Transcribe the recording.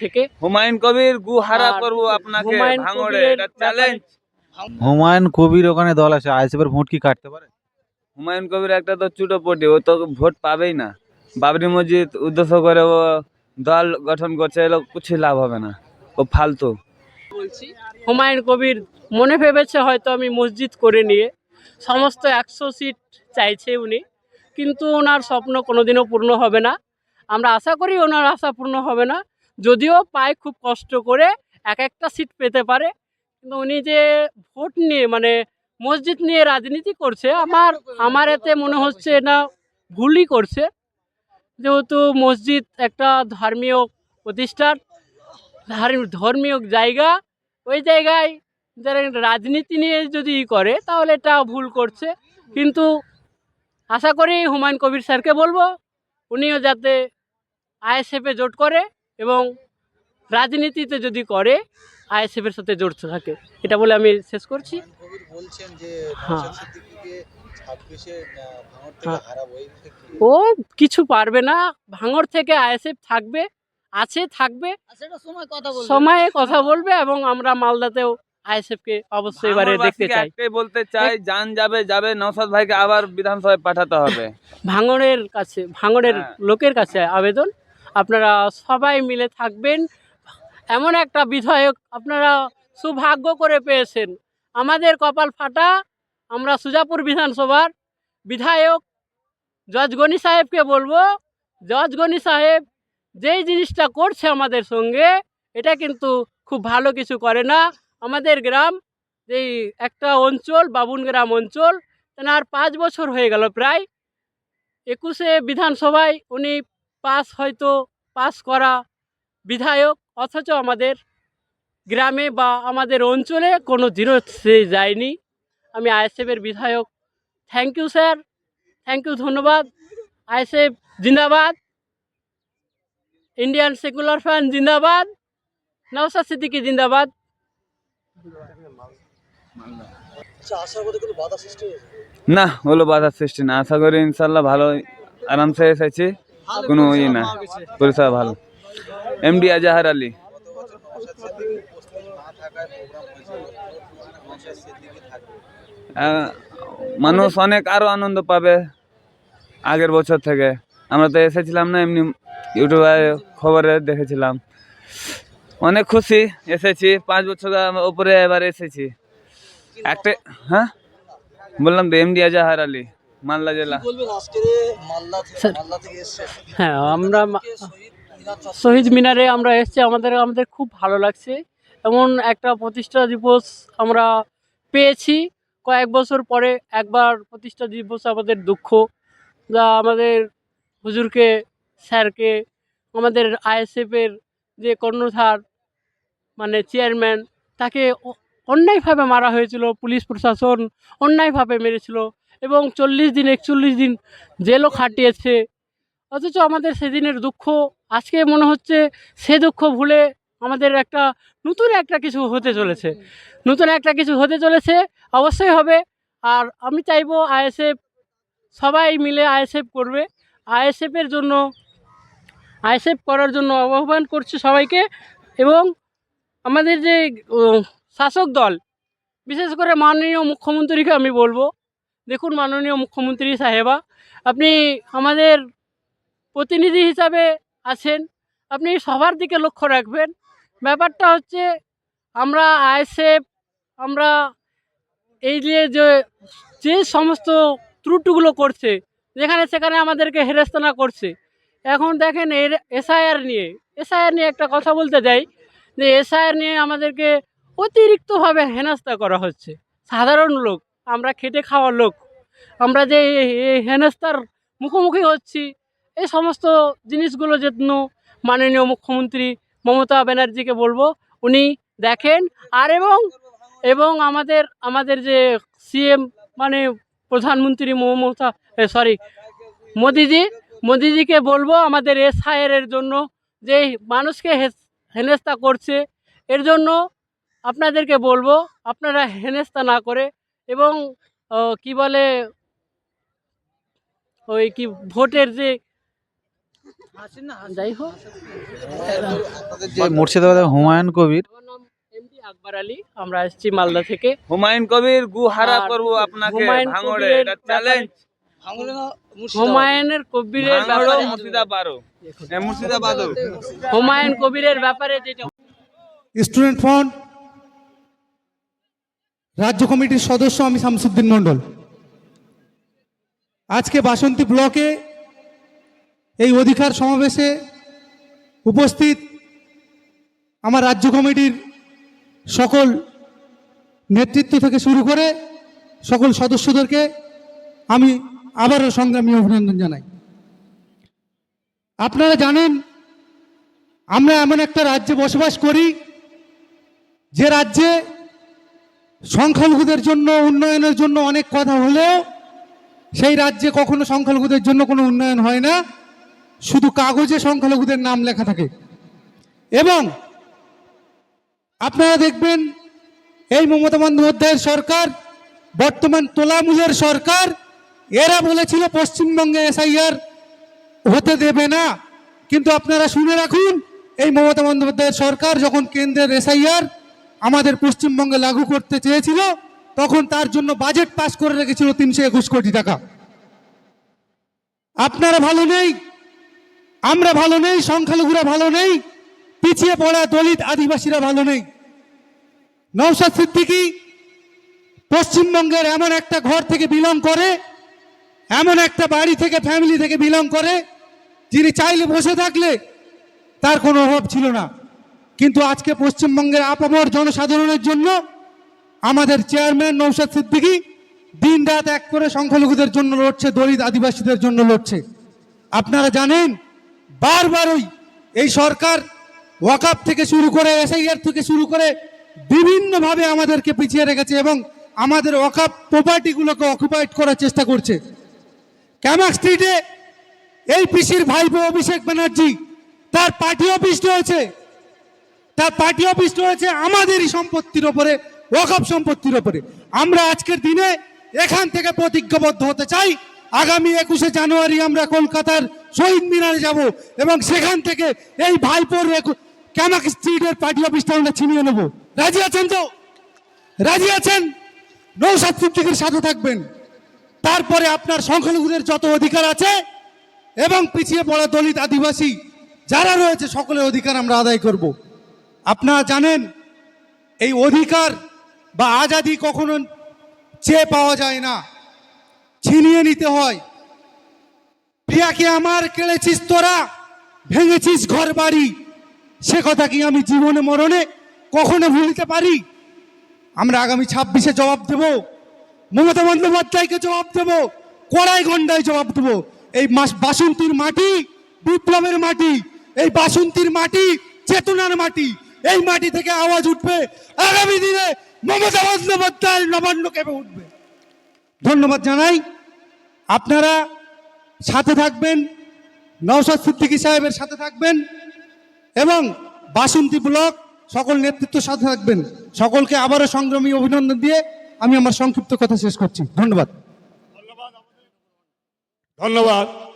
থেকে। হুমায়ুন কবির গুহারা আর করব আপনাকে হুমায়ুন ভাঙড়ে এটা চ্যালেঞ্জ হুমায়ুন কবির ওখানে দল আছে আইএসএফ এর ভোট কি কাটতে পারে? হুমায়ুন কবির একটা তো চুটো পটি ও তো ভোট পাবেই না। বাবরি মসজিদ উদ্দেশ্য করে ও দল গঠন করছে এলো কিছু লাভ হবে না। ও ফালতু। বলছি হুমায়ুন কবির মনে ভেবেছে হয়তো আমি মসজিদ করে নিয়ে সমস্ত একশো সিট চাইছে উনি কিন্তু ওনার স্বপ্ন কোনোদিনও পূর্ণ হবে না। আমরা আশা করি ওনার আশা পূর্ণ হবে না। যদিও পায় খুব কষ্ট করে, এক একটা সিট পেতে পারে। কিন্তু উনি যে ভোট নিয়ে মানে মসজিদ নিয়ে রাজনীতি করছে, আমার আমার এতে মনে হচ্ছে না ভুলই করছে। যেহেতু মসজিদ একটা ধর্মীয় প্রতিষ্ঠান, ধার্ম- ধর্মীয় জায়গা, ওই জায়গায় যারা রাজনীতি নিয়ে যদি ই করে, তাহলে এটা ভুল করছে। কিন্তু আশা করি হুমায়ুন কবির স্যারকে বলব, উনিও যাতে আইএসএফে জোট করে এবং রাজনীতিতে যদি করে আইএসএফের সাথে জড়িত থাকে। এটা বলে আমি শেষ করছি। কবির বলছেন যে হ্যাঁ। নওশাদ হ্যাঁ। ও কিছু পারবে না। ভাঙড় থেকে আইএসএফ থাকবে আছে থাকবে। সময়ে কথা বলবে এবং আমরা মালদাতেও আইএসএফ কে অবশ্যই এবারে দেখতে চাই। বলতে চাই যান যাবে যাবে নৌসাদ ভাইকে আবার বিধানসভায় পাঠাতে হবে। ভাঙড়ের কাছে ভাঙড়ের হ্যাঁ। লোকের কাছে আবেদন। আপনারা সবাই মিলে থাকবেন। এমন একটা বিধায়ক আপনারা সৌভাগ্য করে পেয়েছেন। আমাদের কপাল ফাটা, আমরা সুজাপুর বিধানসভার বিধায়ক। জজ গনি সাহেবকে বলব, জজ গনি সাহেব যেই জিনিসটা করছে আমাদের সঙ্গে, এটা কিন্তু খুব ভালো কিছু করে না। আমাদের গ্রাম যেই একটা অঞ্চল বাবুন গ্রাম অঞ্চল, তেনার পাঁচ বছর হয়ে গেল প্রায়। একুশে বিধানসভায় উনি পাস হয়তো পাস করা বিধায়ক অথচ আমাদের গ্রামে বা আমাদের অঞ্চলে কোনো জিরো সে যায়নি। আমি আইএসএফের বিধায়ক। Thank you sir thank you ধন্যবাদ। আইএসএফ জিন্দাবাদ। ইন্ডিয়ান সেকুলার ফ্যান জিন্দাবাদ। নওসাদ সিদ্দিকি জিন্দাবাদ। আচ্ছা না হলো বাধার সৃষ্টি না। আশা করি ইনশাল্লাহ ভালো আরামসে এসেছি। কোনো ইয়ে না। পরিষেবা ভালো। এমডি আজাহার আলী। মানুষ অনেক আরও আনন্দ পাবে আগের বছর থেকে। আমরা তো এসেছিলাম না এমনি ইউটিউবে খবরে দেখেছিলাম। অনেক খুশি এসেছি পাঁচ বছর উপরে এবার এসেছি। একটা হ্যাঁ? বললাম তো এমডি আজাহার আলী। মালদা জেলা। হ্যাঁ আমরা শহীদ মিনার আমরা এসেছি আমাদের আমাদের খুব ভালো লাগছে। এমন একটা প্রতিষ্ঠা দিবস আমরা পেয়েছি। কয়েক বছর পরে একবার প্রতিষ্ঠা দিবস আমাদের দুঃখ। যা আমাদের হুজুরকে স্যারকে আমাদের আইএসএফের যে কর্ণধার মানে চেয়ারম্যান তাকে অন্যায়ভাবে মারা হয়েছিল পুলিশ প্রশাসন অন্যায়ভাবে মেরেছিল। এবং চল্লিশ দিন, একচল্লিশ দিন জেলও খাটিয়েছে। অথচ আমাদের সেদিনের দুঃখ, আজকে মনে হচ্ছে সে দুঃখ ভুলে আমাদের একটা নতুন একটা কিছু হতে চলেছে। নতুন একটা কিছু হতে চলেছে, অবশ্যই হবে। আর আমি চাইব আইএসএফ সবাই মিলে আইএসএফ করবে। আইএসএফের জন্য, আইএসএফ করার জন্য আহ্বান করছি সবাইকে এবং আমাদের যে শাসক দল, বিশেষ করে মাননীয় মুখ্যমন্ত্রীকে আমি বলব দেখুন মাননীয় মুখ্যমন্ত্রী সাহেবা, আপনি আমাদের প্রতিনিধি হিসাবে আছেন, আপনি সবার দিকে লক্ষ্য রাখবেন। ব্যাপারটা হচ্ছে, আমরা আইএসএফ, আমরা এই যে যে সমস্ত ত্রুটিগুলো করছে, যেখানে সেখানে আমাদেরকে হেরেস্তানা করছে, এখন দেখেন এর এসআইআর নিয়ে এসআইআর নিয়ে একটা কথা বলতে যাই, যে এসআইআর নিয়ে আমাদেরকে অতিরিক্তভাবে হেনাস্তা করা হচ্ছে। সাধারণ লোক আমরা খেটে খাওয়ার লোক। আমরা যে এই মুখোমুখি হচ্ছি, এই সমস্ত জিনিসগুলো যেন মাননীয় মুখ্যমন্ত্রী মমতা ব্যানার্জিকে বলব, উনি দেখেন আর এবং এবং আমাদের আমাদের যে সিএম মানে প্রধানমন্ত্রী মমতা সরি মোদিজি, মোদিজিকে বলব আমাদের এস এসআইআর জন্য যে মানুষকে হেনস্থা করছে, এর জন্য আপনাদেরকে বলব, আপনারা হেনস্থা না করে এবং কি বলে? ওই কি ভোটের যে যাই হোক। মুর্শিদাবাদের হুমায়ুন কবির। আকবর আলী। আমরা এসেছি মালদা থেকে। হুমায়ুন কবির গু হারা করব আপনাকে হুমায়ুন ভাঙড়ে এটা চ্যালেঞ্জ হুমায়ুনের কবিরের ব্যাপারে মুর্শিদাবাদও মুর্শিদাবাদও হুমায়ুন কবিরের ব্যাপারে যেটা স্টুডেন্ট ফ্রন্ট রাজ্য কমিটির সদস্য আমি শামসুদ্দিন মণ্ডল। আজকে বাসন্তী ব্লকে এই অধিকার সমাবেশে উপস্থিত আমার রাজ্য কমিটির সকল নেতৃত্ব থেকে শুরু করে সকল সদস্যদেরকে আমি আবারও সংগ্রামী অভিনন্দন জানাই। আপনারা জানেন, আমরা এমন একটা রাজ্যে বসবাস করি যে রাজ্যে সংখ্যালঘুদের জন্য, উন্নয়নের জন্য অনেক কথা হলেও সেই রাজ্যে কখনো সংখ্যালঘুদের জন্য কোনো উন্নয়ন হয় না। শুধু কাগজে সংখ্যালঘুদের নাম লেখা থাকে। এবং আপনারা দেখবেন এই মমতা বন্দ্যোপাধ্যায়ের সরকার, বর্তমান তোলামূলের সরকার, এরা বলেছিল পশ্চিমবঙ্গে এসআইআর হতে দেবে না। কিন্তু আপনারা শুনে রাখুন, এই মমতা বন্দ্যোপাধ্যায়ের সরকার যখন কেন্দ্রের এসআইআর আমাদের পশ্চিমবঙ্গে লাগু করতে চেয়েছিল, তখন তার জন্য বাজেট পাস করে রেখেছিল তিনশো একুশ কোটি টাকা। আপনারা ভালো নেই, আমরা ভালো নেই, সংখ্যালঘুরা ভালো নেই, পিছিয়ে পড়া দলিত আদিবাসীরা ভালো নেই। নৌসাদ সিদ্দিকী পশ্চিমবঙ্গের এমন একটা ঘর থেকে বিলং করে, এমন একটা বাড়ি থেকে ফ্যামিলি থেকে বিলং করে, যিনি চাইলে বসে থাকলে তার কোনো অভাব ছিল না। কিন্তু আজকে পশ্চিমবঙ্গের আপামর জনসাধারণের জন্য আমাদের চেয়ারম্যান নৌসাদ সিদ্দিকী দিন রাত এক করে সংখ্যালঘুদের জন্য লড়ছে, দলিত আদিবাসীদের জন্য লড়ছে। আপনারা জানেন বারবারই এই সরকার ওয়াকাপ থেকে শুরু করে, এসআইআর থেকে শুরু করে বিভিন্নভাবে আমাদেরকে পিছিয়ে রেখেছে এবং আমাদের ওয়াকাপ প্রপার্টিগুলোকে অকুপাইড করার চেষ্টা করছে। ক্যামাক স্ট্রিটে এই পিসির ভাইপো অভিষেক ব্যানার্জি, তার পার্টি অফিস রয়েছে। তার পার্টি অফিস রয়েছে আমাদেরই সম্পত্তির ওপরে, ওয়াকফ সম্পত্তির ওপরে। আমরা আজকের দিনে এখান থেকে প্রতিজ্ঞাবদ্ধ হতে চাই। আগামী একুশে জানুয়ারি আমরা কলকাতার শহীদ মিনারে যাব এবং সেখান থেকে এই ভাইপোর ক্যামাক স্ট্রিটের পার্টি অফিসটা আমরা ছিনিয়ে নেব। রাজি আছেন তো? রাজি আছেন? নৌসাদ সিদ্দিকের সাথে থাকবেন। তারপরে আপনার সংখ্যালঘুদের যত অধিকার আছে এবং পিছিয়ে পড়া দলিত আদিবাসী যারা রয়েছে, সকলের অধিকার আমরা আদায় করব। আপনারা জানেন, এই অধিকার বা আজাদি কখনো চেয়ে পাওয়া যায় না, ছিনিয়ে নিতে হয়। প্রিয়াকে আমার কেড়েছিস তোরা? ভেঙেছিস ঘর বাড়ি সে কথা কি আমি জীবনে মরণে কখনো ভুলিতে পারি? আমরা আগামী ছাব্বিশে জবাব দেব। মমতা বন্দ্যোপাধ্যায়কে জবাব দেব। কড়াই গন্ডায় জবাব দেব। এই বাসন্তীর মাটি, বিপ্লবের মাটি, এই বাসন্তীর মাটি, চেতনার মাটি এই মাটি থেকে আওয়াজ উঠবে। আগামী দিনে মমতা বন্দ্যোপাধ্যায় নবান্ন কেঁপে উঠবে। ধন্যবাদ জানাই। আপনারা সাথে থাকবেন, নওশাদ সিদ্দিকী সাহেবের সাথে থাকবেন এবং বাসন্তী ব্লক সকল নেতৃত্ব সাথে থাকবেন। সকলকে আবারও সংগ্রামী অভিনন্দন দিয়ে আমি আমার সংক্ষিপ্ত কথা শেষ করছি। ধন্যবাদ। ধন্যবাদ।